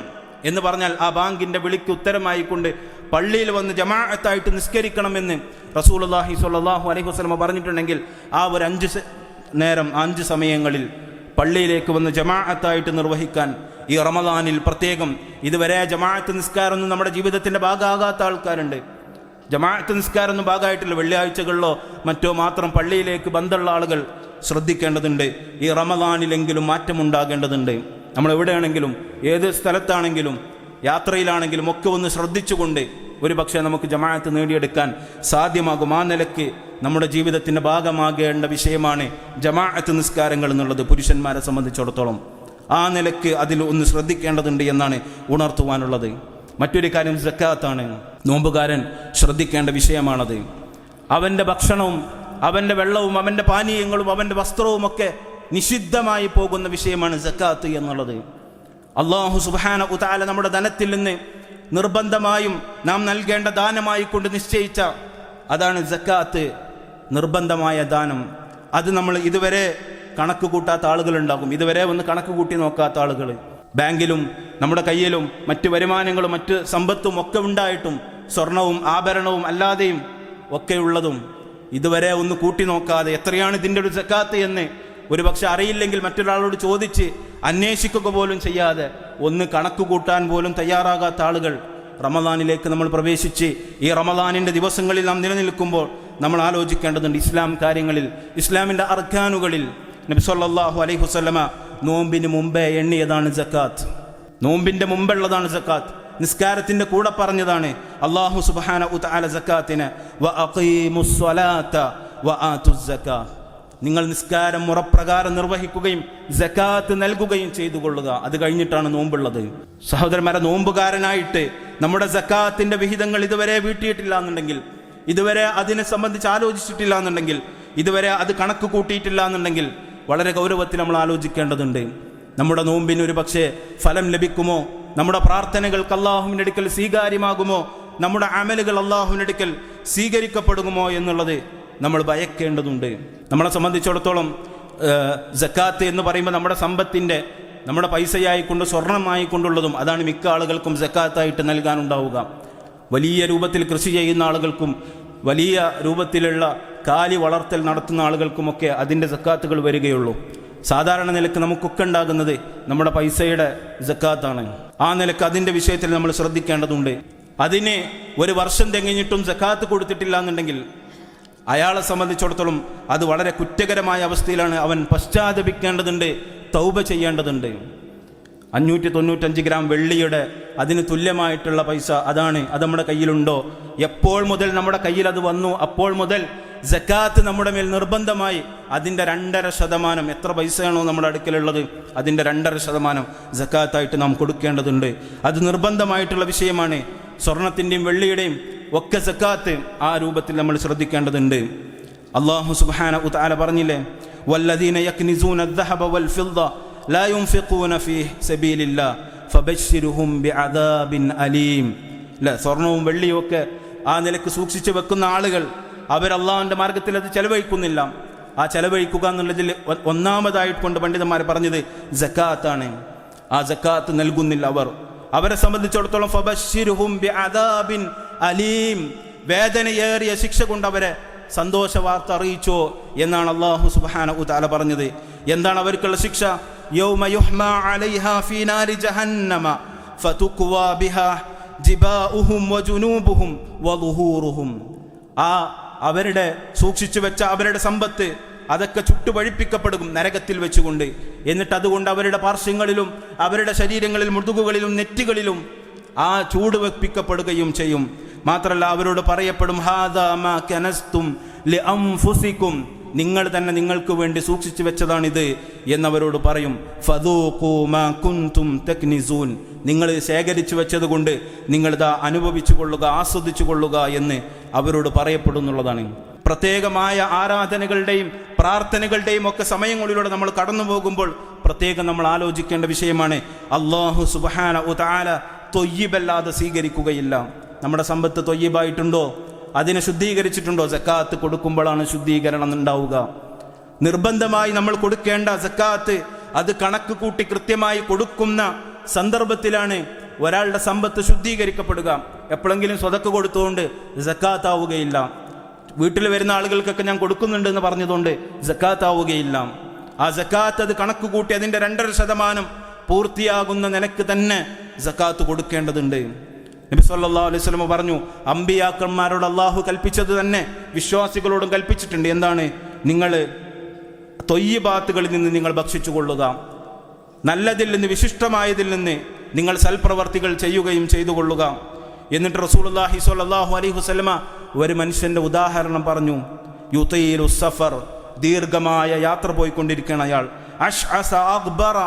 എന്ന് പറഞ്ഞാൽ ആ ബാങ്കിന്റെ വിളിക്ക് ഉത്തരമായിക്കൊണ്ട് പള്ളിയിൽ വന്ന് ജമാഅത്തായിട്ട് നിസ്കരിക്കണമെന്ന് റസൂലുള്ളാഹി സ്വല്ലല്ലാഹു അലൈഹി വസ്ലമ പറഞ്ഞിട്ടുണ്ടെങ്കിൽ ആ ഒരു അഞ്ച് നേരം അഞ്ച് സമയങ്ങളിൽ പള്ളിയിലേക്ക് വന്ന് ജമാഅത്തായിട്ട് നിർവഹിക്കാൻ ഈ റമദാനിൽ പ്രത്യേകം ഇതുവരെ ജമാഅത്ത് നിസ്കാരമൊന്നും നമ്മുടെ ജീവിതത്തിന്റെ ഭാഗമാകാത്ത ആൾക്കാരുണ്ട്. ജമാഅത്ത് നിസ്കാരം നിസ്കാരമൊന്നും ഭാഗമായിട്ടില്ല. വെള്ളിയാഴ്ചകളിലോ മറ്റോ മാത്രം പള്ളിയിലേക്ക് ബന്ധമുള്ള ആളുകൾ ശ്രദ്ധിക്കേണ്ടതുണ്ട്. ഈ റമദാനിലെങ്കിലും മാറ്റമുണ്ടാകേണ്ടതുണ്ട്. നമ്മൾ എവിടെയാണെങ്കിലും ഏത് സ്ഥലത്താണെങ്കിലും യാത്രയിലാണെങ്കിലും ഒക്കെ ഒന്ന് ശ്രദ്ധിച്ചുകൊണ്ട് ഒരു പക്ഷേ നമുക്ക് ജമാഅത്ത് നേടിയെടുക്കാൻ സാധ്യമാകും. ആ നിലയ്ക്ക് നമ്മുടെ ജീവിതത്തിന്റെ ഭാഗമാകേണ്ട വിഷയമാണ് ജമാഅത്ത് നിസ്കാരങ്ങൾ എന്നുള്ളത് പുരുഷന്മാരെ സംബന്ധിച്ചിടത്തോളം. ആ നിലയ്ക്ക് അതിൽ ഒന്ന് ശ്രദ്ധിക്കേണ്ടതുണ്ട് എന്നാണ് ഉണർത്തുവാനുള്ളത്. മറ്റൊരു കാര്യം ജക്കാത്താണ് നോമ്പുകാരൻ ശ്രദ്ധിക്കേണ്ട വിഷയമാണത്. അവന്റെ ഭക്ഷണവും അവന്റെ വെള്ളവും അവന്റെ പാനീയങ്ങളും അവന്റെ വസ്ത്രവും ഒക്കെ നിഷിദ്ധമായി പോകുന്ന വിഷയമാണ് സക്കാത്ത് എന്നുള്ളത്. അള്ളാഹു സുബാന ഉതാല നമ്മുടെ ധനത്തിൽ നിന്ന് നിർബന്ധമായും നാം നൽകേണ്ട ദാനമായി കൊണ്ട് നിശ്ചയിച്ച അതാണ് ജക്കാത്ത് നിർബന്ധമായ ദാനം. അത് നമ്മൾ ഇതുവരെ കണക്ക് കൂട്ടാത്ത ആളുകളുണ്ടാകും. ഇതുവരെ ഒന്ന് കണക്ക് കൂട്ടി നോക്കാത്ത ആളുകൾ. ബാങ്കിലും നമ്മുടെ കയ്യിലും മറ്റ് വരുമാനങ്ങളും മറ്റ് സമ്പത്തും ഒക്കെ ഉണ്ടായിട്ടും സ്വർണവും ആഭരണവും അല്ലാതെയും ഒക്കെയുള്ളതും ഇതുവരെ ഒന്ന് കൂട്ടി നോക്കാതെ എത്രയാണ് ഇതിന്റെ ഒരു സക്കാത്ത് എന്ന് ഒരു പക്ഷെ അറിയില്ലെങ്കിൽ മറ്റൊരാളോട് ചോദിച്ച് അന്വേഷിക്കുക പോലും ചെയ്യാതെ ഒന്ന് കണക്ക് കൂട്ടാൻ പോലും തയ്യാറാകാത്ത ആളുകൾ റമദാനിലേക്ക് നമ്മൾ പ്രവേശിച്ച് ഈ റമദാനിന്റെ ദിവസങ്ങളിൽ നാം നിലനിൽക്കുമ്പോൾ നമ്മൾ ആലോചിക്കേണ്ടതുണ്ട് ഇസ്ലാം കാര്യങ്ങളിൽ ഇസ്ലാമിന്റെ അർഖാനുകളിൽ അലൈഹി വസല്ലമ നോമ്പിന് മുമ്പേ എണ്ണിയതാണ് ജക്കാത്ത് നോമ്പിന്റെ മുമ്പുള്ളതാണ് ജക്കാത്ത് നിസ്കാരത്തിന്റെ കൂടെ പറഞ്ഞതാണ്. അള്ളാഹു സുബാന ആതുസ് നിങ്ങൾ നിസ്കാരം മുറപ്രകാരം നിർവഹിക്കുകയും ജക്കാത്ത് നൽകുകയും ചെയ്തു കൊള്ളുക അത് കഴിഞ്ഞിട്ടാണ് നോമ്പുള്ളത്. സഹോദരന്മാരെ നോമ്പുകാരനായിട്ട് നമ്മുടെ ജക്കാത്തിന്റെ വിഹിതങ്ങൾ ഇതുവരെ വീട്ടിയിട്ടില്ല എന്നുണ്ടെങ്കിൽ ഇതുവരെ അതിനെ സംബന്ധിച്ച് ആലോചിച്ചിട്ടില്ല എന്നുണ്ടെങ്കിൽ ഇതുവരെ അത് കണക്ക് കൂട്ടിയിട്ടില്ല എന്നുണ്ടെങ്കിൽ വളരെ ഗൗരവത്തിൽ നമ്മൾ ആലോചിക്കേണ്ടതുണ്ട്. നമ്മുടെ നോമ്പിന് ഒരു പക്ഷേ ഫലം ലഭിക്കുമോ? നമ്മുടെ പ്രാർത്ഥനകൾക്ക് അള്ളാഹുവിന്റെ അടുക്കൽ സ്വീകാര്യമാകുമോ? നമ്മുടെ അമലുകൾ അള്ളാഹുവിന്റെ അടുക്കൽ സ്വീകരിക്കപ്പെടുമോ എന്നുള്ളത് നമ്മൾ ഭയക്കേണ്ടതുണ്ട്. നമ്മളെ സംബന്ധിച്ചിടത്തോളം ജക്കാത്ത് എന്ന് പറയുമ്പോൾ നമ്മുടെ സമ്പത്തിന്റെ നമ്മുടെ പൈസയായിക്കൊണ്ട് സ്വർണമായിക്കൊണ്ടുള്ളതും അതാണ് മിക്ക ആളുകൾക്കും ജക്കാത്തായിട്ട് നൽകാനുണ്ടാവുക. വലിയ രൂപത്തിൽ കൃഷി ചെയ്യുന്ന ആളുകൾക്കും വലിയ രൂപത്തിലുള്ള കാലി വളർത്തൽ നടത്തുന്ന ആളുകൾക്കുമൊക്കെ അതിന്റെ ജക്കാത്തുകൾ വരികയുള്ളൂ. സാധാരണ നിലയ്ക്ക് നമുക്കൊക്കെ ഉണ്ടാകുന്നത് നമ്മുടെ പൈസയുടെ ജക്കാത്താണ്. ആ നിലയ്ക്ക് അതിന്റെ വിഷയത്തിൽ നമ്മൾ ശ്രദ്ധിക്കേണ്ടതുണ്ട്. അതിന് ഒരു വർഷം തെങ്ങിഞ്ഞിട്ടും ജക്കാത്ത് കൊടുത്തിട്ടില്ല എന്നുണ്ടെങ്കിൽ അയാളെ സംബന്ധിച്ചിടത്തോളം അത് വളരെ കുറ്റകരമായ അവസ്ഥയിലാണ് അവൻ പശ്ചാത്തപിക്കേണ്ടതുണ്ട് തൗബ ചെയ്യേണ്ടതുണ്ട്. അഞ്ഞൂറ്റി തൊണ്ണൂറ്റഞ്ച് ഗ്രാം വെള്ളിയുടെ അതിന് തുല്യമായിട്ടുള്ള പൈസ അതാണ് അത് നമ്മുടെ കയ്യിലുണ്ടോ? എപ്പോൾ മുതൽ നമ്മുടെ കയ്യിൽ അത് വന്നു? അപ്പോൾ മുതൽ ജക്കാത്ത് നമ്മുടെ മേൽ നിർബന്ധമായി അതിൻ്റെ രണ്ടര ശതമാനം എത്ര പൈസയാണോ നമ്മുടെ അടുക്കലുള്ളത് അതിൻ്റെ രണ്ടര ശതമാനം ജക്കാത്തായിട്ട് നാം കൊടുക്കേണ്ടതുണ്ട് അത് നിർബന്ധമായിട്ടുള്ള വിഷയമാണ് സ്വർണത്തിൻ്റെയും വെള്ളിയുടെയും ഒക്കെ ജക്കാത്ത് ആ രൂപത്തിൽ നമ്മൾ ശ്രദ്ധിക്കേണ്ടതുണ്ട് അള്ളാഹു സുബ്ഹാന ഉതആല പറഞ്ഞില്ലേ വല്ലദീന യക്നിസൂന الذهب والفضة لا ينفقون في سبيل الله فبشرهم بعذاب أليم അല്ല സ്വർണവും വെള്ളിയും ഒക്കെ ആ നിലക്ക് സൂക്ഷിച്ചു വെക്കുന്ന ആളുകൾ അവർ അള്ളാഹുവിന്റെ മാർഗത്തിൽ അത് ചെലവഴിക്കുന്നില്ല. ആ ചെലവഴിക്കുക എന്നുള്ളതിൽ ഒന്നാമതായിട്ട് കൊണ്ട് പണ്ഡിതന്മാർ പറഞ്ഞത് ജക്കാത്താണ് ആ ജക്കാത്ത് നൽകുന്നില്ല അവർ. അവരെ സംബന്ധിച്ചിടത്തോളം അലീം. വേദനയേറിയ ശിക്ഷ കൊണ്ട് അവരെ സന്തോഷ വാർത്ത അറിയിച്ചോ എന്നാണ് അള്ളാഹു സുബാന ഉതാല പറഞ്ഞത്. എന്താണ് അവർക്കുള്ള ശിക്ഷ? ആ അവരുടെ സൂക്ഷിച്ചു വെച്ച അവരുടെ സമ്പത്ത് അതൊക്കെ ചുട്ടുപഴിപ്പിക്കപ്പെടും നരകത്തിൽ വെച്ചുകൊണ്ട് എന്നിട്ട് അതുകൊണ്ട് അവരുടെ പാർശ്വങ്ങളിലും അവരുടെ ശരീരങ്ങളിൽ മുതുകുകളിലും നെറ്റികളിലും ആ ചൂട് വെപ്പിക്കപ്പെടുകയും ചെയ്യും മാത്രമല്ല അവരോട് പറയപ്പെടും "ഹാദാ മാ കനസ്തും ലിഅൻഫുസിക്കും." നിങ്ങൾ തന്നെ നിങ്ങൾക്ക് വേണ്ടി സൂക്ഷിച്ചു വെച്ചതാണിത് എന്നവരോട് പറയും "ഫദൂഖൂ മാ കുൻതും തക്നിസൂൻ." നിങ്ങൾ ശേഖരിച്ചു വെച്ചത് കൊണ്ട് നിങ്ങളിതാ അനുഭവിച്ചു കൊള്ളുക ആസ്വദിച്ചു കൊള്ളുക എന്ന് അവരോട് പറയപ്പെടുന്നുള്ളതാണ്. പ്രത്യേകമായ ആരാധനകളുടെയും പ്രാർത്ഥനകളുടെയും ഒക്കെ സമയങ്ങളിലൂടെ നമ്മൾ കടന്നു പോകുമ്പോൾ പ്രത്യേകം നമ്മൾ ആലോചിക്കേണ്ട വിഷയമാണ്. അള്ളാഹു സുബാന ഉതാല തൊയ്യബല്ലാതെ സ്വീകരിക്കുകയില്ല. നമ്മുടെ സമ്പത്ത് തൊയ്യബായിട്ടുണ്ടോ? അതിനെ ശുദ്ധീകരിച്ചിട്ടുണ്ടോ? സക്കാത്ത് കൊടുക്കുമ്പോഴാണ് ശുദ്ധീകരണം ഉണ്ടാവുക. നിർബന്ധമായി നമ്മൾ കൊടുക്കേണ്ട സക്കാത്ത് അത് കണക്ക് കൂട്ടി കൃത്യമായി കൊടുക്കുന്ന സന്ദർഭത്തിലാണ് ഒരാളുടെ സമ്പത്ത് ശുദ്ധീകരിക്കപ്പെടുക. എപ്പോഴെങ്കിലും സ്വതക്ക് കൊടുത്തുകൊണ്ട് ജക്കാത്താവുകയില്ല. വീട്ടിൽ വരുന്ന ആളുകൾക്കൊക്കെ ഞാൻ കൊടുക്കുന്നുണ്ട് എന്ന് പറഞ്ഞതുകൊണ്ട് ജക്കാത്താവുകയില്ല. ആ ജക്കാത്ത് അത് കണക്ക് കൂട്ടി അതിന്റെ രണ്ടര ശതമാനം പൂർത്തിയാകുന്ന നിലയ്ക്ക് തന്നെ ജക്കാത്ത് കൊടുക്കേണ്ടതുണ്ട്. നബി സല്ലാ അലൈഹി സ്വലമ പറഞ്ഞു അമ്പിയാക്കന്മാരോട് അള്ളാഹു കൽപ്പിച്ചത് തന്നെ വിശ്വാസികളോടും കൽപ്പിച്ചിട്ടുണ്ട്. എന്താണ്? നിങ്ങൾ തൊയ്യബാത്തുകളിൽ നിന്ന് നിങ്ങൾ ഭക്ഷിച്ചു കൊള്ളുക നല്ലതിൽ നിന്ന് വിശിഷ്ടമായതിൽ നിന്ന് നിങ്ങൾ സൽപ്രവർത്തികൾ ചെയ്യുകയും ചെയ്തു കൊള്ളുക. എന്നിട്ട് റസൂലുള്ളാഹി സ്വല്ലല്ലാഹു അലൈഹി വസല്ലമ ഒരു മനുഷ്യന്റെ ഉദാഹരണം പറഞ്ഞു. യുതയിലു സഫർ ദീർഘമായ യാത്ര പോയിക്കൊണ്ടിരിക്കുകയാണ് അയാൾ. അഷ് അസ അക്ബറ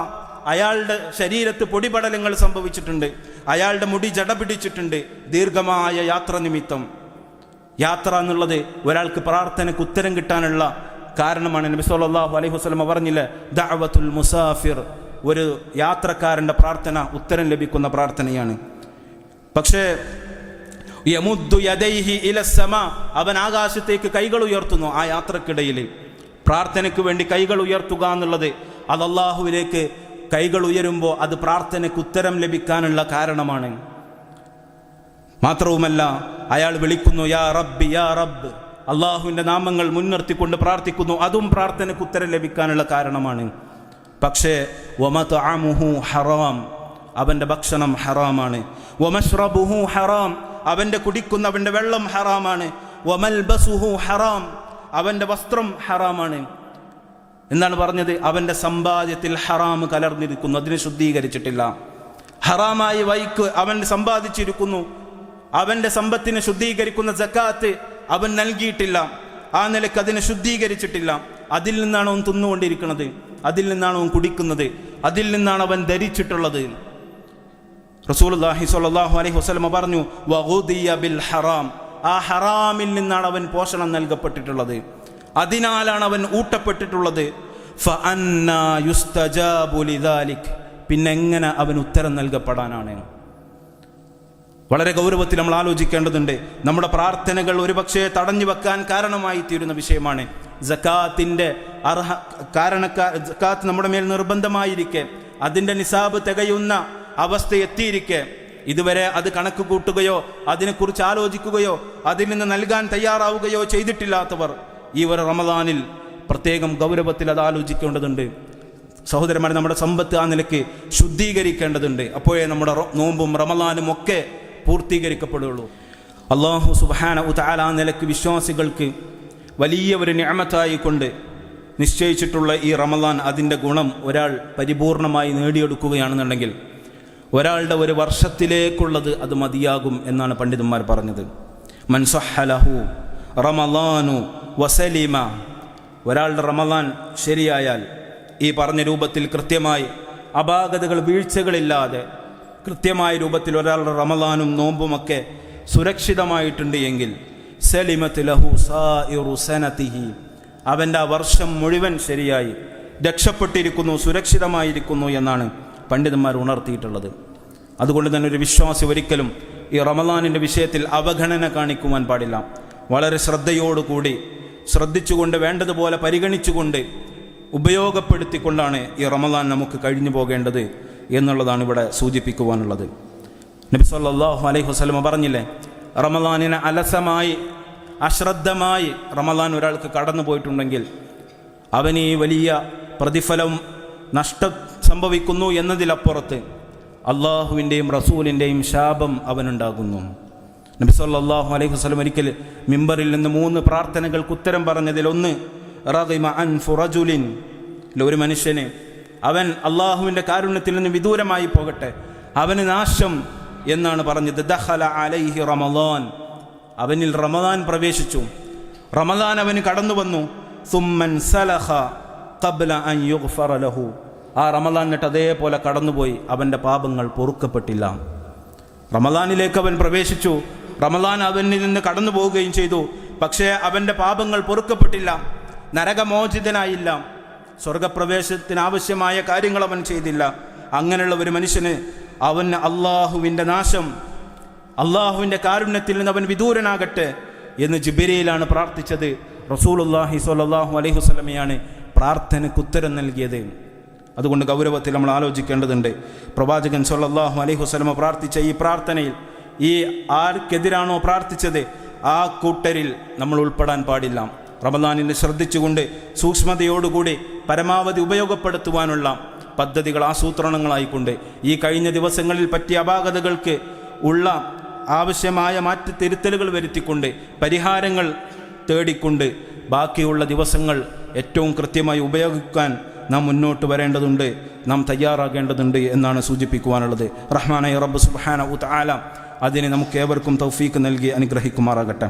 അയാളുടെ ശരീരത്ത് പൊടിപടലങ്ങൾ സംഭവിച്ചിട്ടുണ്ട്. അയാളുടെ മുടി ജട പിടിച്ചിട്ടുണ്ട്. ദീർഘമായ യാത്ര നിമിത്തം. യാത്ര എന്നുള്ളത് ഒരാൾക്ക് പ്രാർത്ഥനയ്ക്ക് ഉത്തരം കിട്ടാനുള്ള കാരണമാണ്. നബി അലൈഹി വസല്ലം പറഞ്ഞില്ലേ ദഅവത്തുൽ മുസാഫിർ. ഒരു യാത്രക്കാരന്റെ പ്രാർത്ഥന ഉത്തരം ലഭിക്കുന്ന പ്രാർത്ഥനയാണ്. പക്ഷേ യമുദ്ദു യദൈഹി ഇലസമ അവൻ ആകാശത്തേക്ക് കൈകൾ ഉയർത്തുന്നു ആ യാത്രക്കിടയിൽ പ്രാർത്ഥനയ്ക്ക് വേണ്ടി കൈകൾ ഉയർത്തുക എന്നുള്ളത് അത് അള്ളാഹുവിലേക്ക് കൈകൾ ഉയരുമ്പോൾ അത് പ്രാർത്ഥനയ്ക്ക് ഉത്തരം ലഭിക്കാനുള്ള കാരണമാണ്. മാത്രവുമല്ല അയാൾ വിളിക്കുന്നു യാ റബ്ബ് യാ റബ്ബ്. അള്ളാഹുവിന്റെ നാമങ്ങൾ മുൻനിർത്തിക്കൊണ്ട് പ്രാർത്ഥിക്കുന്നു. അതും പ്രാർത്ഥനയ്ക്ക് ഉത്തരം ലഭിക്കാനുള്ള കാരണമാണ്. പക്ഷേ വമത്അമുഹു ഹറാം. അവന്റെ ഭക്ഷണം ഹറാമാണ്. വമഷ്റബുഹു ഹറാം. അവന്റെ കുടിക്കുന്ന അവന്റെ വെള്ളം ഹറാമാണ്. വമൽബസുഹു ഹറാം. അവന്റെ വസ്ത്രം ഹറാമാണ്. എന്നാണ് പറഞ്ഞത്? അവന്റെ സമ്പാദ്യത്തിൽ ഹറാം കലർന്നിരിക്കുന്നു. അതിനെ ശുദ്ധീകരിച്ചിട്ടില്ല. ഹറാമായി വൈക്ക് അവൻ സമ്പാദിച്ചിരിക്കുന്നു. അവന്റെ സമ്പത്തിനെ ശുദ്ധീകരിക്കുന്ന ജക്കാത്ത് അവൻ നൽകിയിട്ടില്ല. ആ നിലയ്ക്ക് അതിനെ ശുദ്ധീകരിച്ചിട്ടില്ല. അതിൽ നിന്നാണ് അവൻ തിന്നുകൊണ്ടിരിക്കുന്നത്. അതിൽ നിന്നാണ് അവൻ കുടിക്കുന്നത്. അതിൽ നിന്നാണ് അവൻ ധരിച്ചിട്ടുള്ളത്. റസൂലുള്ളാഹി സ്വല്ലല്ലാഹു അലൈഹി വസ്ലമ പറഞ്ഞു ബിൽ ഹറാം. ആ ഹറാമിൽ നിന്നാണ് അവൻ പോഷണം നൽകപ്പെട്ടിട്ടുള്ളത്. അതിനാലാണ് അവൻ ഊട്ടപ്പെട്ടിട്ടുള്ളത്. പിന്നെ എങ്ങനെ അവൻ ഉത്തരം നൽകപ്പെടാനാണ്. വളരെ ഗൗരവത്തിൽ നമ്മൾ ആലോചിക്കേണ്ടതുണ്ട്. നമ്മുടെ പ്രാർത്ഥനകൾ ഒരുപക്ഷെ തടഞ്ഞു വെക്കാൻ കാരണമായി തീരുന്ന വിഷയമാണ്. ജക്കാത്തിന്റെ അർഹ കാരണക്കാർ ജക്കാത്ത് നമ്മുടെ മേൽ നിർബന്ധമായിരിക്കെ. അതിന്റെ നിസാബ് തികയുന്ന അവസ്ഥ എത്തിയിരിക്കെ. ഇതുവരെ അത് കണക്ക് കൂട്ടുകയോ അതിനെക്കുറിച്ച് ആലോചിക്കുകയോ അതിൽ നിന്ന് നൽകാൻ തയ്യാറാവുകയോ ചെയ്തിട്ടില്ലാത്തവർ ഈ ഒരു റമദാനിൽ പ്രത്യേകം ഗൗരവത്തിൽ അത് ആലോചിക്കേണ്ടതുണ്ട്. സഹോദരന്മാർ നമ്മുടെ സമ്പത്ത് ആ നിലയ്ക്ക് ശുദ്ധീകരിക്കേണ്ടതുണ്ട്. അപ്പോഴേ നമ്മുടെ നോമ്പും റമദാനും ഒക്കെ പൂർത്തീകരിക്കപ്പെടുകയുള്ളൂ അള്ളാഹു സുബാന ഉതാല ആ നിലയ്ക്ക് വിശ്വാസികൾക്ക് വലിയ ഒരു ഞാമത്തായി കൊണ്ട് നിശ്ചയിച്ചിട്ടുള്ള ഈ റമദാൻ അതിന്റെ ഗുണം ഒരാൾ പരിപൂർണമായി നേടിയെടുക്കുകയാണെന്നുണ്ടെങ്കിൽ ഒരാളുടെ ഒരു വർഷത്തിലേക്കുള്ളത് അത് മതിയാകും എന്നാണ് പണ്ഡിതന്മാർ പറഞ്ഞത്. മൻസഹലഹു റമലാനു വസലീമ. ഒരാളുടെ റമദാൻ ശരിയായാൽ ഈ പറഞ്ഞ രൂപത്തിൽ കൃത്യമായി അപാകതകൾ വീഴ്ചകളില്ലാതെ കൃത്യമായ രൂപത്തിൽ ഒരാളുടെ റമലാനും നോമ്പുമൊക്കെ സുരക്ഷിതമായിട്ടുണ്ട് എങ്കിൽ സലിമത്ത് ലഹു അവന്റെ ആ വർഷം മുഴുവൻ ശരിയായി. രക്ഷപ്പെട്ടിരിക്കുന്നു സുരക്ഷിതമായിരിക്കുന്നു എന്നാണ് പണ്ഡിതന്മാർ ഉണർത്തിയിട്ടുള്ളത്. അതുകൊണ്ട് തന്നെ ഒരു വിശ്വാസി ഒരിക്കലും ഈ റമദാനിന്റെ വിഷയത്തിൽ അവഗണന കാണിക്കുവാൻ പാടില്ല. വളരെ ശ്രദ്ധയോടുകൂടി ശ്രദ്ധിച്ചുകൊണ്ട് വേണ്ടതുപോലെ പരിഗണിച്ചുകൊണ്ട് ഉപയോഗപ്പെടുത്തിക്കൊണ്ടാണ് ഈ റമദാൻ നമുക്ക് കഴിഞ്ഞു പോകേണ്ടത് എന്നുള്ളതാണ് ഇവിടെ സൂചിപ്പിക്കുവാനുള്ളത്. നബി അലൈഹി വസ്ലമ പറഞ്ഞില്ലേ റമദാനിനെ അലസമായി അശ്രദ്ധമായി റമദാൻ ഒരാൾക്ക് കടന്നു പോയിട്ടുണ്ടെങ്കിൽ അവന് ഈ വലിയ പ്രതിഫലം നഷ്ടം സംഭവിക്കുന്നു എന്നതിലപ്പുറത്ത് അള്ളാഹുവിന്റെയും റസൂലിന്റെയും ശാപം അവനുണ്ടാകുന്നു. നബി സല്ലല്ലാഹു അലൈഹി വസ്ലം ഒരിക്കൽ മിമ്പറിൽ നിന്ന് മൂന്ന് പ്രാർത്ഥനകൾക്ക് ഉത്തരം പറഞ്ഞതിൽ ഒന്ന് അൻ ഫുറജുലിൻ. ഒരു മനുഷ്യന് അവൻ അള്ളാഹുവിന്റെ കാരുണ്യത്തിൽ നിന്ന് വിദൂരമായി പോകട്ടെ അവന് നാശം എന്നാണ് പറഞ്ഞത്. ദഹല അലൈഹി റമദാൻ. അവനിൽ റമദാൻ പ്രവേശിച്ചു. റമദാൻ അവന് കടന്നു വന്നു. സുമ്മൻ സലഹ ഖബ്ല അൻ യുഗ്ഫറ ലഹു. ആ റമദാൻ എന്നിട്ട് അതേപോലെ കടന്നുപോയി. അവന്റെ പാപങ്ങൾ പൊറുക്കപ്പെട്ടില്ല. റമദാനിലേക്ക് അവൻ പ്രവേശിച്ചു. റമദാൻ അവനിൽ നിന്ന് കടന്നു പോവുകയും ചെയ്തു. പക്ഷേ അവന്റെ പാപങ്ങൾ പൊറുക്കപ്പെട്ടില്ല. നരകമോചിതനായില്ല. സ്വർഗപ്രവേശത്തിനാവശ്യമായ കാര്യങ്ങൾ അവൻ ചെയ്തില്ല. അങ്ങനെയുള്ള ഒരു മനുഷ്യന് അവന് അള്ളാഹുവിന്റെ നാശം അള്ളാഹുവിന്റെ കാരുണ്യത്തിൽ നിന്ന് അവൻ വിദൂരനാകട്ടെ എന്ന് ജിബിരയിലാണ് പ്രാർത്ഥിച്ചത്. റസൂലുല്ലാഹി സ്വല്ലല്ലാഹു അലൈഹി വസല്ലമയാണ് പ്രാർത്ഥനയ്ക്ക് ഉത്തരം നൽകിയത്. അതുകൊണ്ട് ഗൗരവത്തിൽ നമ്മൾ ആലോചിക്കേണ്ടതുണ്ട്. പ്രവാചകൻ സൊല്ലാഹു അലൈഹി വസല്ലമ പ്രാർത്ഥിച്ച ഈ പ്രാർത്ഥനയിൽ ഈ ആർക്കെതിരാണോ പ്രാർത്ഥിച്ചത്? ആ കൂട്ടരിൽ നമ്മൾ ഉൾപ്പെടാൻ പാടില്ല. റമദാനിനെ ശ്രദ്ധിച്ചുകൊണ്ട് സൂക്ഷ്മതയോടുകൂടി പരമാവധി ഉപയോഗപ്പെടുത്തുവാനുള്ള പദ്ധതികൾ ആസൂത്രണങ്ങളായിക്കൊണ്ട് ഈ കഴിഞ്ഞ ദിവസങ്ങളിൽ പറ്റിയ അപാകതകൾക്ക് ഉള്ള ആവശ്യമായ മാറ്റ തിരുത്തലുകൾ വരുത്തിക്കൊണ്ട് പരിഹാരങ്ങൾ തേടിക്കൊണ്ട് ബാക്കിയുള്ള ദിവസങ്ങൾ ഏറ്റവും കൃത്യമായി ഉപയോഗിക്കാൻ നാം മുന്നോട്ട് വരേണ്ടതുണ്ട് നാം തയ്യാറാകേണ്ടതുണ്ട് എന്നാണ് സൂചിപ്പിക്കുവാനുള്ളത്. റഹ്മാനായ റബ്ബ് സുബാന ഉത്ത് ആലാം അതിനെ നമുക്ക് ഏവർക്കും തൗഫീക്ക് നൽകി അനുഗ്രഹിക്കുമാറാകട്ടെ.